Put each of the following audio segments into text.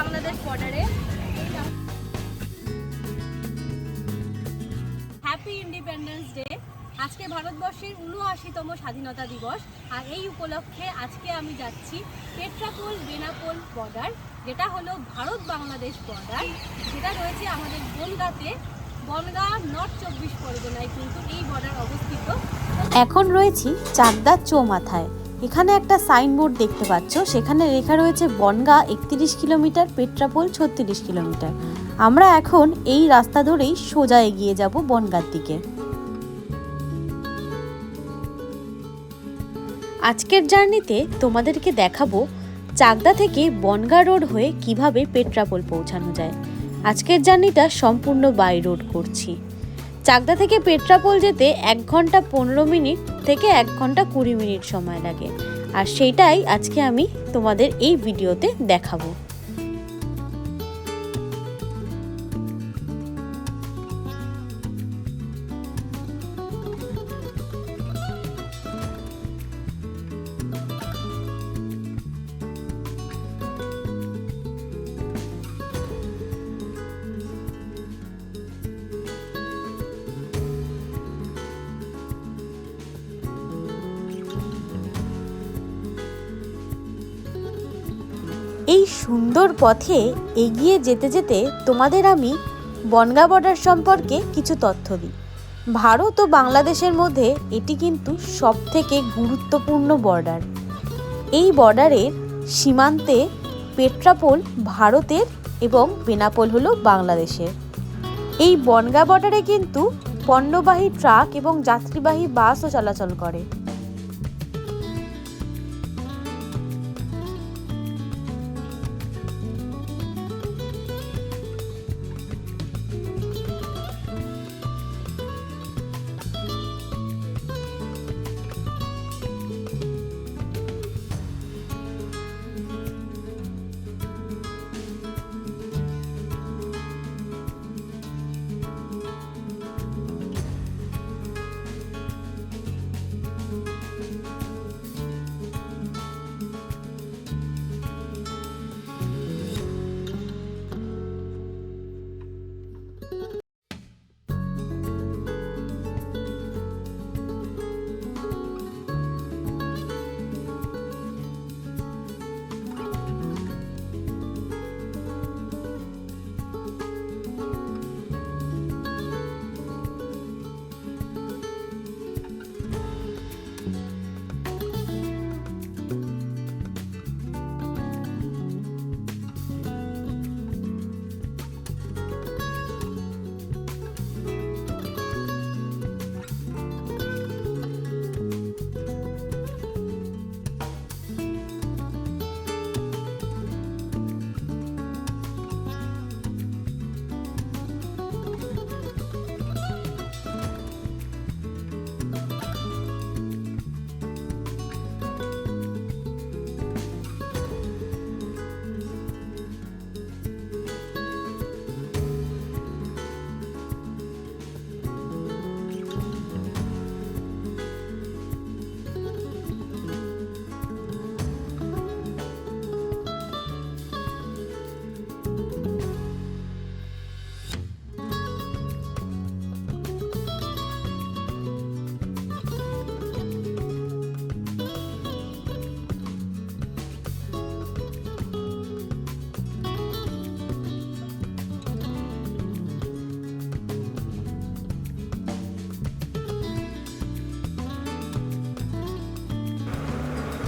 বাংলাদেশ বর্ডারে happy independence day আজকে ভারতবর্ষের উনআশিতম স্বাধীনতা দিবস। আর এই উপলক্ষে আজকে আমি যাচ্ছি পেট্রাপোল বেনাপোল বর্ডার যেটা হলো ভারত বাংলাদেশ বর্ডার যেটা রয়েছে আমাদের বনগাঁতে বনগাঁ নর্থ চব্বিশ পরগনায় কিন্তু এই বর্ডার অবস্থিত। এখন রয়েছি চাকদার চৌমাথায়। এখানে একটা সাইনবোর্ড দেখতে পাচ্ছ। সেখানে লেখা রয়েছে, বনগা একত্রিশ কিলোমিটার, পেট্রাপোল ছত্রিশ কিলোমিটার। আমরা এখন এই রাস্তা ধরেই সোজা এগিয়ে যাব বনগার দিকে। আজকের জার্নিতে তোমাদেরকে দেখাবো চাকদা থেকে বনগা রোড হয়ে কীভাবে পেট্রাপোল পৌঁছানো যায়। আজকের জার্নিটা সম্পূর্ণ বাই রোড করছি। চাকদা থেকে পেট্রাপোল যেতে এক ঘণ্টা পনেরো মিনিট থেকে এক ঘণ্টা কুড়ি মিনিট সময় লাগে। আর সেইটাই আজকে আমি তোমাদের এই ভিডিওতে দেখাবো। এই সুন্দর পথে এগিয়ে যেতে যেতে তোমাদের আমি বনগা বর্ডার সম্পর্কে কিছু তথ্য দিই। ভারত ও বাংলাদেশের মধ্যে এটি কিন্তু সবথেকে গুরুত্বপূর্ণ বর্ডার এই বর্ডারের সীমান্তে পেট্রাপোল ভারতের এবং বেনাপোল হলো বাংলাদেশের। এই বনগা বর্ডারে কিন্তু পণ্যবাহী ট্রাক এবং যাত্রীবাহী বাসও চলাচল করে।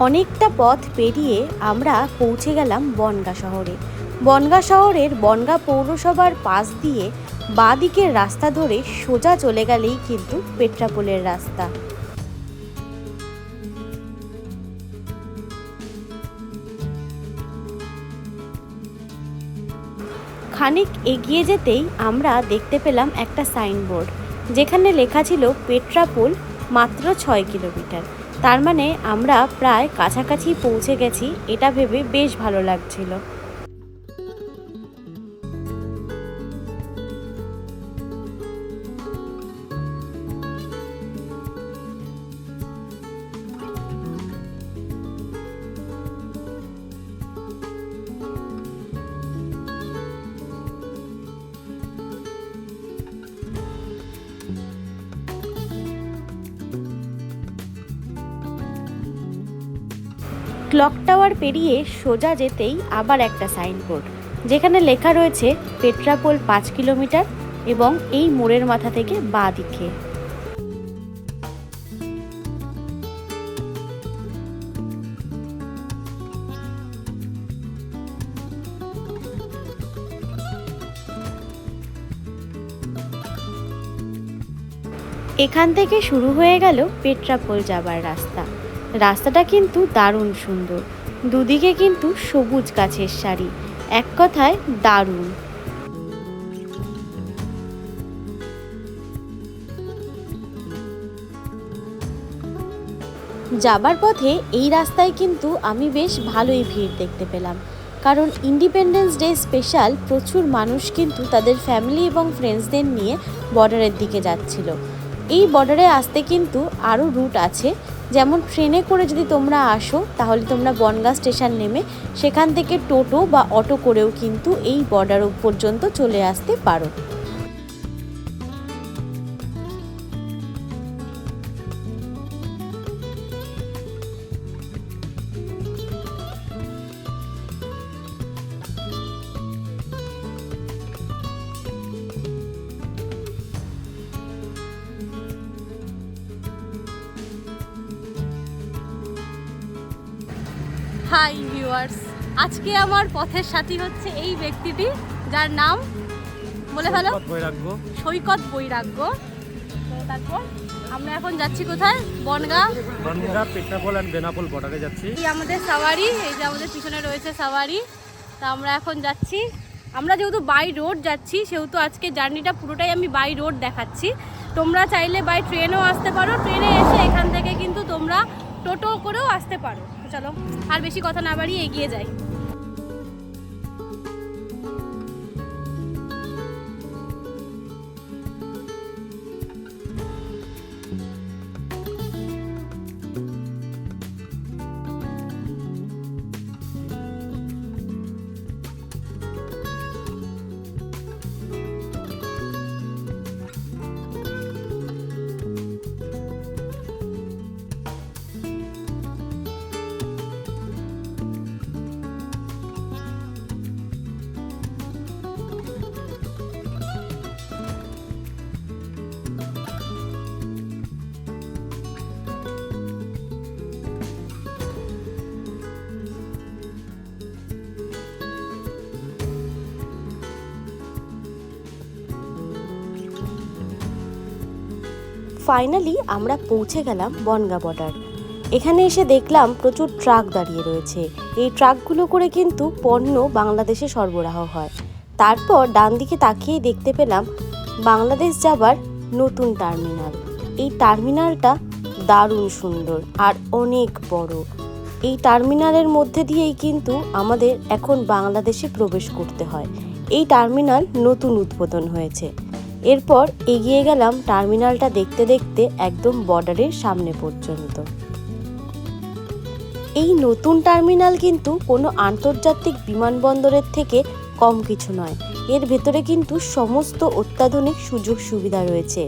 অনেকটা পথ পেরিয়ে আমরা পৌঁছে গেলাম বনগা শহরে। বনগা শহরের বনগা পৌরসভার পাশ দিয়ে বাঁ দিকের রাস্তা ধরে সোজা চলে গেলেই কিন্তু পেট্রাপোলের রাস্তা। খানিক এগিয়ে যেতেই আমরা দেখতে পেলাম একটা সাইনবোর্ড, যেখানে লেখা ছিল পেট্রাপোল মাত্র ছয় কিলোমিটার। তার মানে আমরা প্রায় কাছাকাছি পৌঁছে গেছি এটা ভেবে বেশ ভালো লাগছিল। ক্লক টাওয়ার পেরিয়ে সোজা যেতেই আবার একটা সাইনবোর্ড, যেখানে লেখা রয়েছে পেট্রাপোল পাঁচ কিলোমিটার এবং এই মোড়ের মাথা থেকে বাঁ দিকে। এখান থেকে শুরু হয়ে গেল পেট্রাপোল যাবার রাস্তা। রাস্তাটা কিন্তু দারুণ সুন্দর। দুদিকে কিন্তু সবুজ গাছের সারি, এক কথায় দারুণ। যাবার পথে এই রাস্তায় কিন্তু আমি বেশ ভালোই ভিড় দেখতে পেলাম। কারণ ইন্ডিপেন্ডেন্স ডে স্পেশাল প্রচুর মানুষ কিন্তু তাদের ফ্যামিলি এবং ফ্রেন্ডসদের নিয়ে বর্ডারের দিকে যাচ্ছিল। এই বর্ডারে আসতে কিন্তু আরও রুট আছে। যেমন ট্রেনে করে যদি তোমরা আসো, তাহলে তোমরা বনগাঁ স্টেশন নেমে সেখান থেকে টোটো বা অটো করেও কিন্তু এই বর্ডার পর্যন্ত চলে আসতে পারো। হাই ভিউয়ার্স আজকে আমার পথের সাথী হচ্ছে এই ব্যক্তিটি যার নাম বলে ভালো সৈকত বৈরাগ্য। সৈকত বৈরাগ্য। তারপর আমরা এখন যাচ্ছি কোথায়? বনগাঁ। বনগা পেট্রাপোল অ্যান্ড বেনাপোল বর্ডারে যাচ্ছি। এই আমাদের সাওয়ারি এই যে আমাদের পিছনে রয়েছে সাওয়ারি। তা আমরা এখন যাচ্ছি। আমরা যেহেতু বাই রোড যাচ্ছি সেহেতু আজকে জার্নিটা পুরোটাই আমি বাই রোড দেখাচ্ছি। তোমরা চাইলে বাই ট্রেনেও আসতে পারো। ট্রেনে এসে এখান থেকে কিন্তু তোমরা টোটো করেও আসতে পারো। চলো। আর বেশি কথা না বাড়িয়ে এগিয়ে যাই। ফাইনালি আমরা পৌঁছে গেলাম বনগা বর্ডার এখানে এসে দেখলাম প্রচুর ট্রাক দাঁড়িয়ে রয়েছে। এই ট্রাকগুলো করে কিন্তু পণ্য বাংলাদেশে সরবরাহ হয়। তারপর ডান দিকে তাকিয়ে দেখতে পেলাম বাংলাদেশ যাবার নতুন টার্মিনাল এই টার্মিনালটা দারুণ সুন্দর আর অনেক বড়। এই টার্মিনালের মধ্যে দিয়েই কিন্তু আমাদের এখন বাংলাদেশে প্রবেশ করতে হয়। এই টার্মিনাল নতুন উদ্বোধন হয়েছে। এরপর এগিয়ে গেলাম টার্মিনালটা দেখতে দেখতে একদম বর্ডারের সামনে পর্যন্ত। এই নতুন টার্মিনাল কিন্তু কোনো আন্তর্জাতিক বিমানবন্দরের থেকে কম কিছু নয়। এর ভেতরে কিন্তু সমস্ত অত্যাধুনিক সুযোগ সুবিধা রয়েছে।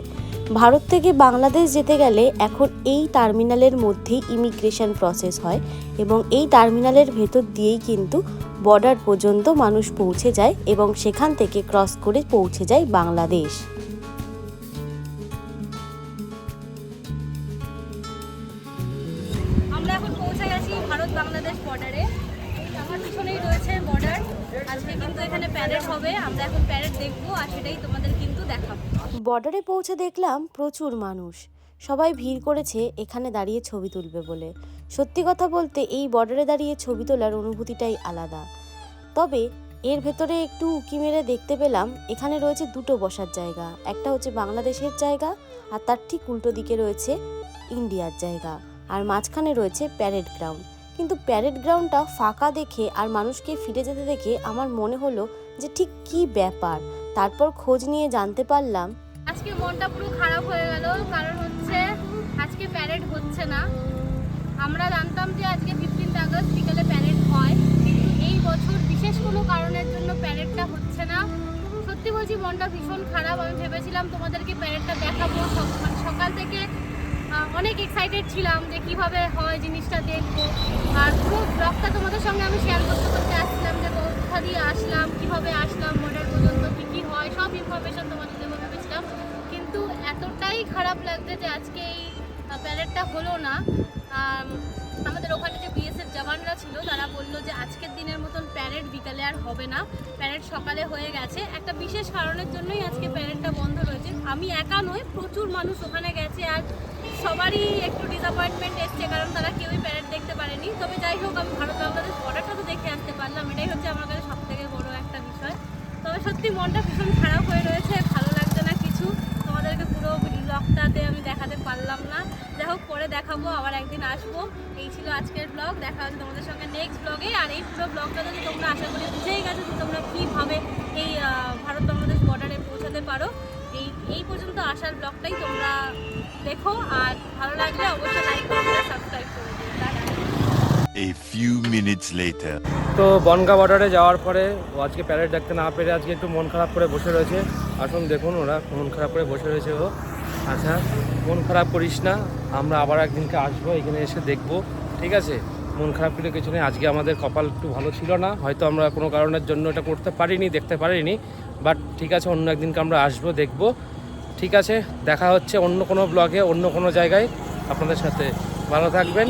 ভারত থেকে বাংলাদেশ যেতে গেলে এখন এই টার্মিনালের মধ্যেই ইমিগ্রেশন প্রসেস হয় এবং এই টার্মিনালের ভেতর দিয়েই কিন্তু বর্ডার পর্যন্ত মানুষ পৌঁছে যায় এবং সেখান থেকে ক্রস করে পৌঁছে যায় বাংলাদেশ। আমরা এখন আজকে কিন্তু এখানে প্যারেড হবে। আমরা এখন প্যারেড দেখব আর সেটাই তোমাদের কিন্তু দেখাবো। বর্ডারে পৌঁছে দেখলাম প্রচুর মানুষ। সবাই ভিড় করেছে, এখানে দাঁড়িয়ে ছবি তুলবে বলে। সত্যি কথা বলতে, এই বর্ডারে দাঁড়িয়ে ছবি তোলার অনুভূতিটাই আলাদা। তবে, এর ভেতরে একটু উঁকি মেরে দেখতে পেলাম, এখানে রয়েছে দুটো বসার জায়গা। একটা হচ্ছে বাংলাদেশের জায়গা, আর তার ঠিক উল্টো দিকে রয়েছে ইন্ডিয়ার জায়গা। আর মাঝখানে রয়েছে প্যারেড গ্রাউন্ড কিন্তু প্যারেড গ্রাউন্ডটা ফাঁকা দেখে আর মানুষকে ফিরে যেতে দেখে আমার মনে হলো যে ঠিক কী ব্যাপার? তারপর খোঁজ নিয়ে জানতে পারলাম। আজকে মনটা পুরো খারাপ হয়ে গেল, কারণ হচ্ছে আজকে প্যারেড হচ্ছে না। আমরা জানতাম যে আজকে ফিফটিন্থ আগস্ট বিকেলে প্যারেড হয়। এই বছর বিশেষ কোনো কারণের জন্য প্যারেডটা হচ্ছে না। সত্যি বলছি, মনটা ভীষণ খারাপ। আমি ভেবেছিলাম তোমাদেরকে প্যারেডটা দেখাবো। মানে সকাল থেকে অনেক এক্সাইটেড ছিলাম যে কীভাবে হয় জিনিসটা দেখব। আর পুরো ব্লগটা তোমাদের সঙ্গে আমি শেয়ার করতে কোথা দিয়ে আসলাম, কীভাবে আসলাম মডেল পর্যন্ত কী কী হয়, সব ইনফরমেশন তোমাদের দেবো ভেবেছিলাম। কিন্তু এতটাই খারাপ লাগছে যে আজকে এই প্যালেটটা হলো না। আমাদের ওখানে যে বিএসএফ জওয়ানরা ছিল, তারা বলল যে আজকের দিনের মতন প্যারেড বিকালে আর হবে না। প্যারেড সকালে হয়ে গেছে। একটা বিশেষ কারণের জন্যই আজকে প্যারেডটা বন্ধ রয়েছে। আমি একা নই, প্রচুর মানুষ ওখানে গেছে আর সবারই একটু ডিসঅ্যাপয়েন্টমেন্ট এসছে, কারণ তারা কেউই প্যারেড দেখতে পারেনি। তবে যাই হোক, আমি ভারত বাংলাদেশ বর্ডারটা তো দেখে আসতে পারলাম। এটাই হচ্ছে আমার কাছে সব থেকে বড় একটা বিষয়। তবে সত্যি মনটা ভীষণ খারাপ হয়ে রয়েছে। তোমাদেরকে পুরো ব্লগটাতে আমি দেখাতে পারলাম না। যাই হোক, পরে দেখাবো, আবার একদিন আসব। এই ছিল আজকের ব্লগ দেখা হচ্ছে তোমাদের সঙ্গে নেক্সট ব্লগে আর এই পুরো ব্লগটা যদি তোমরা আশা করি বুঝেই গেছো যে তোমরা কীভাবে এই ভারত বাংলাদেশ বর্ডারে পৌঁছাতে পারো। এই এই পর্যন্ত আসার ব্লগটাই তোমরা দেখো। আর ভালো লাগলে অবশ্যই লাইক করবে সাবস্ক্রাইব করে। দিও tata. A few minutes later. তো বনগা বর্ডারে যাওয়ার পরে ও আজকে প্যারেড দেখতে না পেরে আজকে একটু মন খারাপ করে বসে রয়েছে। আসুন দেখুন ওরা মন খারাপ করে বসে রয়েছে ও। আচ্ছা মন খারাপ করিস না, আমরা আবার একদিনকে আসব, এখানে এসে দেখব। ঠিক আছে? মন খারাপ করে কিছু নেই, আজকে আমাদের কপাল একটু ভালো ছিল না, হয়তো আমরা কোনো কারণের জন্য এটা করতে পারিনি, দেখতে পারিনি। বাট ঠিক আছে, অন্য একদিনকে আমরা আসব, দেখব। ঠিক আছে, দেখা হচ্ছে অন্য কোনো ব্লগে অন্য কোনো জায়গায়। আপনাদের সাথে ভালো থাকবেন।